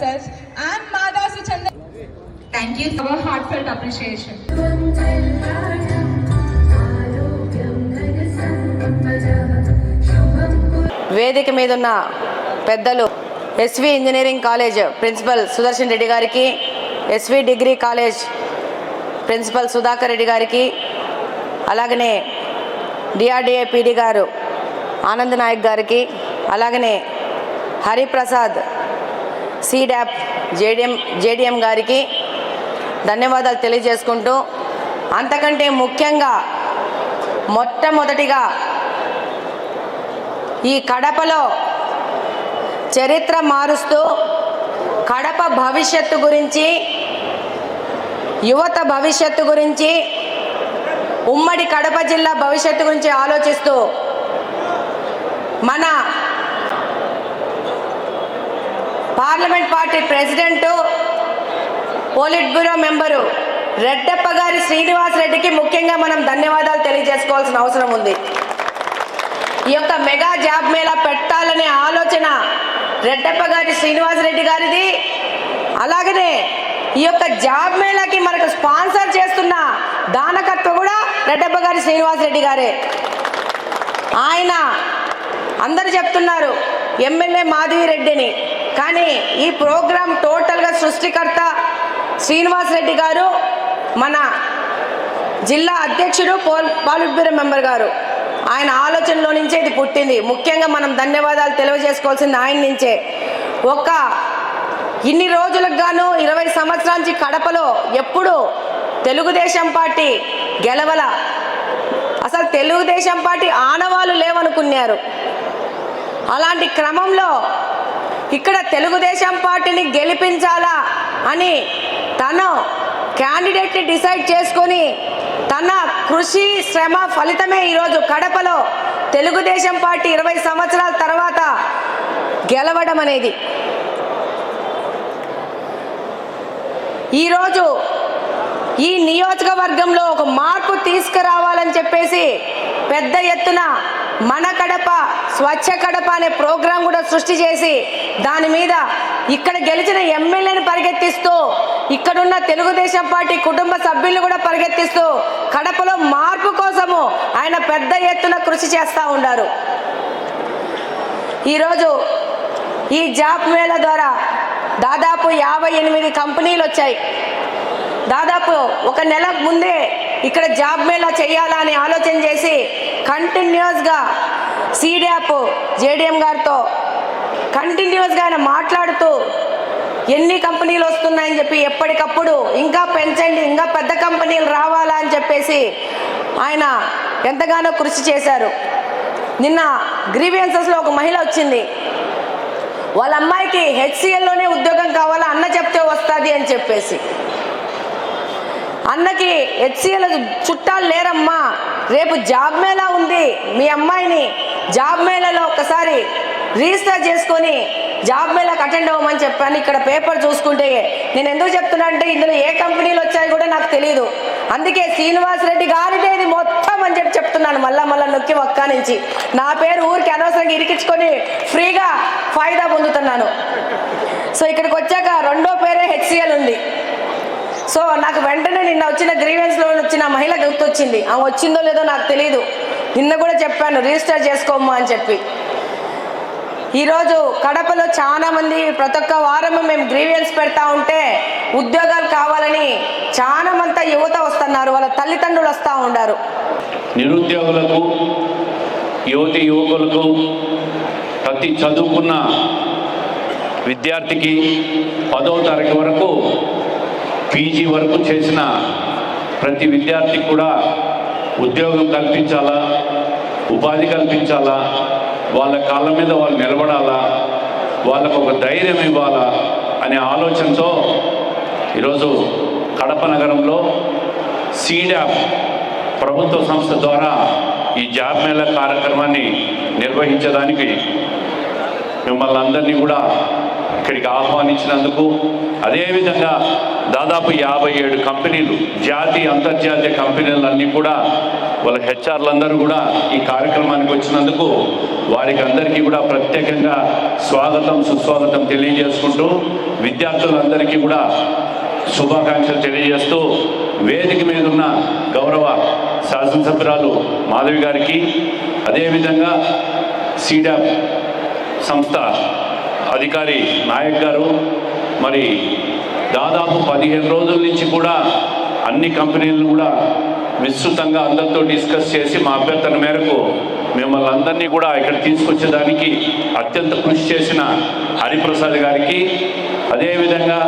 yourselves. I'm Madha Suchandra. Thank you for our heartfelt appreciation. వేదిక మీద ఉన్న పెద్దలు SV engineering college principal Sudarshan Reddy గారికి SV degree college principal Sudhakar Reddy గారికి అలాగనే DRDA PD గారు ఆనంద్ నాయక్ గారికి అలాగనే హరిప్రసాద్ సిడాప్ జేడిఎం జేడిఎం గారికి ధన్యవాదాలు తెలియజేసుకుంటూ అంతకంటే ముఖ్యంగా మొట్టమొదటిగా ఈ కడపలో చరిత్ర మారుస్తూ కడప భవిష్యత్తు గురించి యువత భవిష్యత్తు గురించి ఉమ్మడి కడప జిల్లా భవిష్యత్తు గురించి ఆలోచిస్తూ మన parliament party president polit bureau member Reddappa గారి శ్రీనివాస్ రెడ్డికి ముఖ్యంగా మనం ధన్యవాదాలు తెలియజేసుకోవాల్సిన అవసరం ఉంది. ఈ యొక్క మెగా జాబ్ మేళా పెట్టాలనే ఆలోచన రెడ్డప్ప గారి శ్రీనివాసరెడ్డి గారిది. అలాగనే ఈ యొక్క జాబ్ మేళాకి మనకు స్పాన్సర్ చేస్తున్న దానకత్వ కూడా రెడ్డప్ప గారి శ్రీనివాసరెడ్డి గారే. ఆయన అందరు చెప్తున్నారు ఎమ్మెల్యే మాధవిరెడ్డిని. కానీ ఈ ప్రోగ్రాం టోటల్గా సృష్టికర్త శ్రీనివాస్ రెడ్డి గారు మన జిల్లా అధ్యక్షుడు పోల్ పాలిట్బ్యూరో మెంబర్ గారు. ఆయన ఆలోచనలో నుంచే ఇది పుట్టింది. ముఖ్యంగా మనం ధన్యవాదాలు తెలియజేసుకోవాల్సింది ఆయన నుంచే. ఒక ఇన్ని రోజులకు గాను ఇరవై సంవత్సరాల నుంచి కడపలో ఎప్పుడు తెలుగుదేశం పార్టీ గెలవల. అసలు తెలుగుదేశం పార్టీ ఆనవాళ్ళు లేవనుకున్నారు. అలాంటి క్రమంలో ఇక్కడ తెలుగుదేశం పార్టీని గెలిపించాలా అని తను క్యాండిడేట్ని డిసైడ్ చేసుకొని తన కృషి శ్రమ ఫలితమే ఈరోజు కడపలో తెలుగుదేశం పార్టీ ఇరవై సంవత్సరాల తర్వాత గెలవడం అనేది. ఈరోజు ఈ నియోజకవర్గంలో ఒక మార్పు తీసుకురావాలని చెప్పేసి పెద్ద ఎత్తున మన కడప స్వచ్ఛ కడప అనే ప్రోగ్రాం కూడా సృష్టి చేసి దాని మీద ఇక్కడ గెలిచిన ఎమ్మెల్యేని పరిగెత్తిస్తూ ఇక్కడున్న తెలుగుదేశం పార్టీ కుటుంబ సభ్యులను కూడా పరిగెత్తిస్తూ కడపలో మార్పు కోసము ఆయన పెద్ద ఎత్తున కృషి చేస్తూ ఉన్నారు. ఈరోజు ఈ జాబ్ మేళ ద్వారా దాదాపు యాభై ఎనిమిది కంపెనీలు వచ్చాయి. దాదాపు ఒక నెల ముందే ఇక్కడ జాబ్ మేళా చేయాలని ఆలోచన చేసి కంటిన్యూస్గా సీడ్యాప్ జేడీఎం గారితో కంటిన్యూస్గా ఆయన మాట్లాడుతూ ఎన్ని కంపెనీలు వస్తున్నాయని చెప్పి ఎప్పటికప్పుడు ఇంకా పెంచండి ఇంకా పెద్ద కంపెనీలు రావాలా అని చెప్పేసి ఆయన ఎంతగానో కృషి చేశారు. నిన్న గ్రీవియన్సెస్లో ఒక మహిళ వచ్చింది. వాళ్ళ అమ్మాయికి హెచ్సిఎల్లోనే ఉద్యోగం కావాలా అన్న చెప్తే వస్తుంది అని చెప్పేసి. అన్నకి హెచ్సిఎల్ చుట్టాలు లేరమ్మా రేపు జాబ్ మేళా ఉంది మీ అమ్మాయిని జాబ్ మేళలో ఒకసారి రిజిస్టర్ చేసుకొని జాబ్ మేళకు అటెండ్ అవ్వమని చెప్పాను. ఇక్కడ పేపర్ చూసుకుంటే నేను ఎందుకు చెప్తున్నా అంటే ఇందులో ఏ కంపెనీలు వచ్చాయో కూడా నాకు తెలియదు అందుకే శ్రీనివాస్ రెడ్డి గారిదే ఇది మొత్తం అని చెప్పి చెప్తున్నాను. మళ్ళా మళ్ళా నొక్కి ఒక్క నుంచి. నా పేరు ఊరికి అనవసరంగా ఇరికించుకొని ఫ్రీగా ఫాయిదా పొందుతున్నాను. సో ఇక్కడికి వచ్చాక రెండో పేరే హెచ్సిఎల్ ఉంది. సో నాకు వెంటనే నిన్న వచ్చిన గ్రీవెన్స్లో వచ్చిన మహిళ గుర్తొచ్చింది. ఆమె వచ్చిందో లేదో నాకు తెలియదు నిన్న కూడా చెప్పాను రిజిస్టర్ చేసుకోమ్మా అని చెప్పి. ఈరోజు కడపలో చాలామంది ప్రతి ఒక్క వారము మేము గ్రీవియన్స్ పెడతా ఉంటే ఉద్యోగాలు కావాలని చాలామంతా యువత వస్తున్నారు వాళ్ళ తల్లిదండ్రులు వస్తూ ఉన్నారు నిరుద్యోగులకు యువతి యువకులకు ప్రతి చదువుకున్న విద్యార్థికి పదవ తరగతి వరకు పీజీ వరకు చేసిన ప్రతి విద్యార్థికి కూడా ఉద్యోగం కల్పించాలా? ఉపాధి కల్పించాలా? వాళ్ళ కాళ్ళ మీద వాళ్ళు నిలబడాలా? వాళ్ళకు ఒక ధైర్యం ఇవ్వాలా? అనే ఆలోచనతో ఈరోజు కడప నగరంలో సీడాప్ ప్రభుత్వ సంస్థ ద్వారా ఈ జాబ్ మేళా కార్యక్రమాన్ని నిర్వహించడానికి మిమ్మల్ని అందరినీ కూడా ఇక్కడికి ఆహ్వానించినందుకు అదేవిధంగా దాదాపు యాభై ఏడు కంపెనీలు జాతీయ అంతర్జాతీయ కంపెనీలన్నీ కూడా వాళ్ళ హెచ్ఆర్లందరూ కూడా ఈ కార్యక్రమానికి వచ్చినందుకు వారికి అందరికీ కూడా ప్రత్యేకంగా స్వాగతం సుస్వాగతం తెలియజేసుకుంటూ విద్యార్థులందరికీ కూడా శుభాకాంక్షలు తెలియజేస్తూ వేదిక మీద ఉన్న గౌరవ శాసనసభ్యురాలు మాధవి గారికి అదేవిధంగా సీడాప్ సంస్థ అధికారి నాయక్ గారు మరి దాదాపు పదిహేను రోజుల నుంచి కూడా అన్ని కంపెనీలను కూడా విస్తృతంగా అందరితో డిస్కస్ చేసి మా అభ్యర్థన మేరకు మిమ్మల్ని అందరినీ కూడా ఇక్కడ తీసుకొచ్చేదానికి అత్యంత కృషి చేసిన హరిప్రసాద్ గారికి. అదేవిధంగా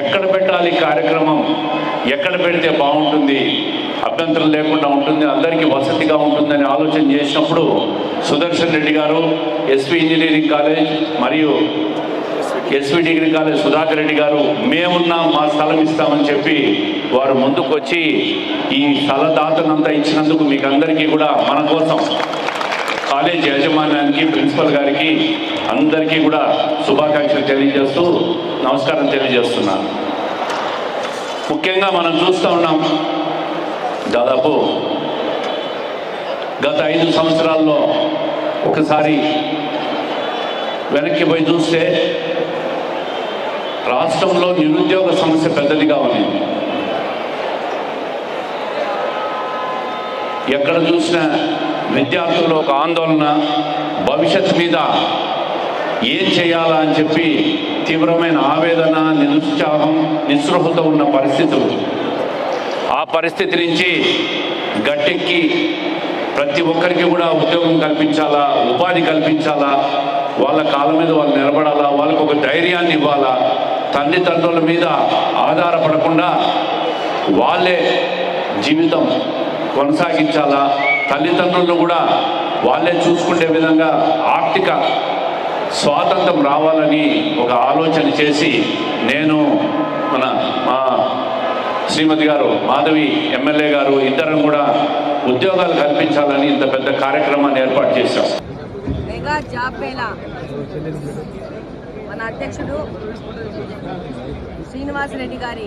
ఎక్కడ పెట్టాలి కార్యక్రమం ఎక్కడ పెడితే బాగుంటుంది అభ్యంతరం లేకుండా ఉంటుంది అందరికీ వసతిగా ఉంటుందని ఆలోచన చేసినప్పుడు సుదర్శన్ రెడ్డి గారు ఎస్వి ఇంజనీరింగ్ కాలేజ్ మరియు SV degree college Sudhakar Reddy గారు మేమున్నాం మా స్థలం ఇస్తామని చెప్పి వారు ముందుకు వచ్చి ఈ స్థలదాతనంతా ఇచ్చినందుకు మీకు అందరికీ కూడా మన కోసం కాలేజ్ యాజమాన్యానికి ప్రిన్సిపల్ గారికి అందరికీ కూడా శుభాకాంక్షలు తెలియజేస్తూ నమస్కారం తెలియజేస్తున్నాను. ముఖ్యంగా మనం చూస్తూ ఉన్నాం దాదాపు గత ఐదు సంవత్సరాల్లో ఒకసారి వెనక్కి పోయి చూస్తే రాష్ట్రంలో నిరుద్యోగ సమస్య పెద్దదిగా ఉంది ఎక్కడ చూసినా విద్యార్థుల్లో ఒక ఆందోళన భవిష్యత్తు మీద ఏం చేయాలా అని చెప్పి తీవ్రమైన ఆవేదన నిరుత్సాహం నిస్పృహత ఉన్న పరిస్థితులు ఆ పరిస్థితి నుంచి గట్టెక్కి ప్రతి ఒక్కరికి కూడా ఉద్యోగం కల్పించాలా ఉపాధి కల్పించాలా వాళ్ళ కాళ్ళ మీద వాళ్ళు నిలబడాలా వాళ్ళకు ఒక ధైర్యాన్ని ఇవ్వాలా తల్లిదండ్రుల మీద ఆధారపడకుండా వాళ్ళే జీవితం కొనసాగించాలా? తల్లిదండ్రులను కూడా వాళ్ళే చూసుకునే విధంగా ఆర్థిక స్వాతంత్రం రావాలని ఒక ఆలోచన చేసి నేను మన మా శ్రీమతి గారు మాధవి ఎమ్మెల్యే గారు ఇద్దరం కూడా ఉద్యోగాలు కల్పించాలని ఇంత పెద్ద కార్యక్రమాన్ని ఏర్పాటు చేశాం. మన అధ్యక్షుడు శ్రీనివాసరెడ్డి గారి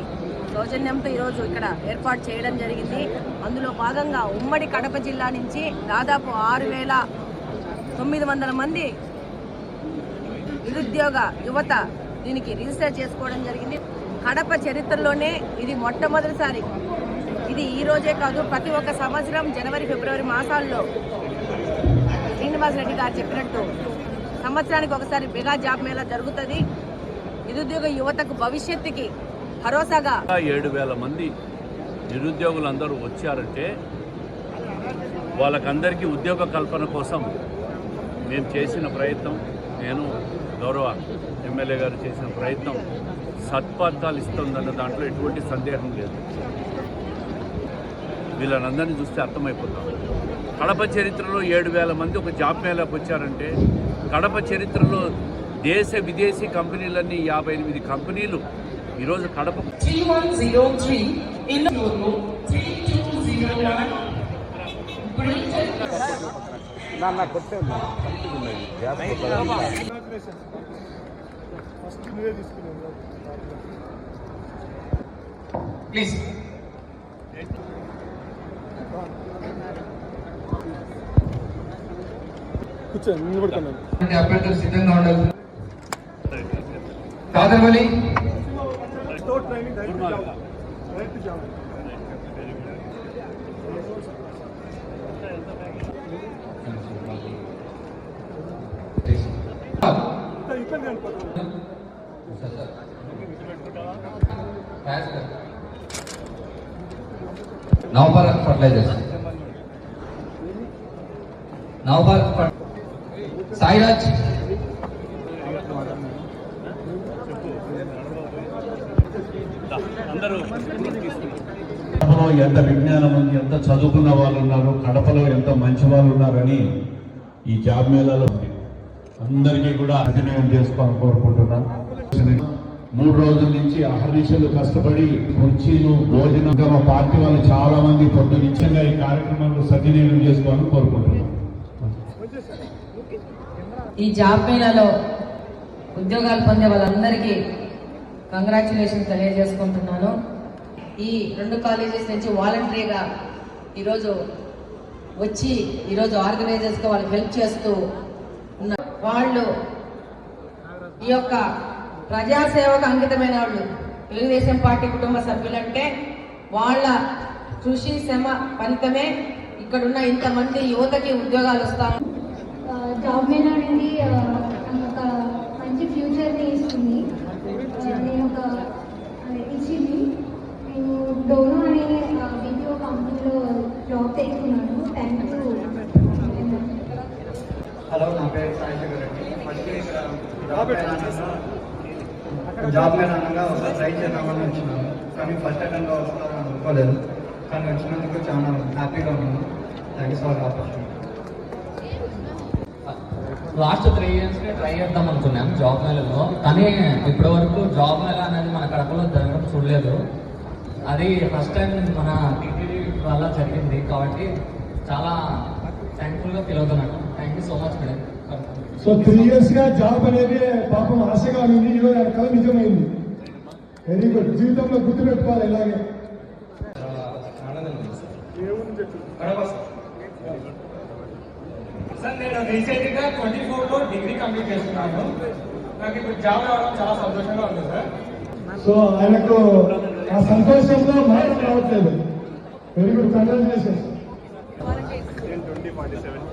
సౌజన్యంతో ఈరోజు ఇక్కడ ఏర్పాటు చేయడం జరిగింది. అందులో భాగంగా ఉమ్మడి కడప జిల్లా నుంచి దాదాపు ఆరు వేల తొమ్మిది వందల మంది నిరుద్యోగ యువత దీనికి రిజిస్టర్ చేసుకోవడం జరిగింది. కడప చరిత్రలోనే ఇది మొట్టమొదటిసారి. ఇది ఈ రోజే కాదు ప్రతి ఒక్క సంవత్సరం జనవరి ఫిబ్రవరి మాసాల్లో శ్రీనివాస్ రెడ్డి గారు చెప్పినట్టు సంవత్సరానికి ఒకసారి మెగా జాబ్ మేళా జరుగుతుంది. నిరుద్యోగ యువతకు భవిష్యత్తుకి భరోసాగా ఏడు వేల మంది నిరుద్యోగులందరూ వచ్చారంటే వాళ్ళకందరికీ ఉద్యోగ కల్పన కోసం మేము చేసిన ప్రయత్నం నేను గౌరవ ఎమ్మెల్యే గారు చేసిన ప్రయత్నం సత్ఫలితాలు ఇస్తుందన్న దాంట్లో ఎటువంటి సందేహం లేదు. వీళ్ళనందరినీ చూస్తే అర్థమైపోతాం. కడప చరిత్రలో ఏడు వేల మంది ఒక జాబ్ మేళాకు వచ్చారంటే కడప చరిత్రలో దేశ విదేశీ కంపెనీలన్నీ యాభై ఎనిమిది కంపెనీలు ఈరోజు Kadapa 3103 in the Euro 3209 please అభ్యర్థులు సిద్ధంగా ఉండాలి Kadarvali Navabharat fertilisers Navabharat for Sairaj కడపలో ఎంత విజ్ఞానం ఉంది ఎంత చదువుకున్న వాళ్ళు ఉన్నారు కడపలో ఎంత మంచి వాళ్ళు ఉన్నారని ఈ జాబ్ మేళాలో అందరికీ కూడా అభినయం చేసుకోవాలని కోరుకుంటున్నాను మూడు రోజుల నుంచి అహర్నిశలు కష్టపడి కుర్చీలు భోజనం ఇంకా పార్టీ వాళ్ళు చాలా మంది పొద్దు నిత్యంగా ఈ కార్యక్రమంలో సద్వినియోగం చేసుకోవాలని కోరుకుంటున్నాను ఈ జాబ్ మేళాలో ఉద్యోగాలు పొందే వాళ్ళందరికీ కంగ్రాచులేషన్ తెలియజేసుకుంటున్నాను. ఈ రెండు కాలేజెస్ నుంచి వాలంటరీగా ఈరోజు వచ్చి ఈరోజు ఆర్గనైజర్స్గా వాళ్ళకి హెల్ప్ చేస్తూ ఉన్న వాళ్ళు ఈ యొక్క ప్రజాసేవకు అంకితమైన వాళ్ళు. తెలుగుదేశం పార్టీ కుటుంబ సభ్యులంటే వాళ్ళ కృషి శ్రమ ఫలితమే ఇక్కడున్న ఇంతమంది యువతకి ఉద్యోగాలు వస్తాను. జాబ్ మేళ అనేది ఒక మంచి ఫ్యూచర్ని ఇస్తుంది. నేను ఒక ఇచ్చింది. నేను డోనో అనే బీపీఓ కంపెనీలో జాబ్ తెచ్చుకున్నాను. థ్యాంక్ యూ హలో నా పేరు సాయి శేఖర్ రెడ్డి. జాబ్ జాబ్ మేళానంగా ఒక ట్రై చేద్దామని వచ్చినాను. కానీ ఫస్ట్ అటెండ్లో వస్తామని అనుకోలేదు. కానీ వచ్చినందుకు చాలా హ్యాపీగా ఉన్నాను. Thanks for opportunity last three years try చేద్దాం అనుకున్నాం జాబ్ మేళలో. కానీ ఇప్పటి వరకు జాబ్ మేళ అనేది మన కడపలో జరగడం చూడలేదు. అది ఫస్ట్ టైం మన టీటీడీ వల్ల జరిగింది కాబట్టి చాలా థ్యాంక్ఫుల్గా ఫీల్ అవుతున్నాను. Thank you so much madam so three ఇయర్స్గా జాబ్ అనేది పాపం ఆశగా ఉంది. ఈరోజు కళ నిజమైంది. వెరీ గుడ్ జీవితంలో గుర్తుపెట్టుకోవాలి ఇలాగే. సార్. నేను రీసెంట్గా ట్వంటీ ఫోర్లో డిగ్రీ కంప్లీట్ చేస్తున్నాను. నాకు ఇప్పుడు జాబ్ రావడం చాలా సంతోషంగా ఉంది సార్. సో ఆయనకు ఆ సంతోషంలో మాట రావట్లేదు. Very good congratulations twenty forty seven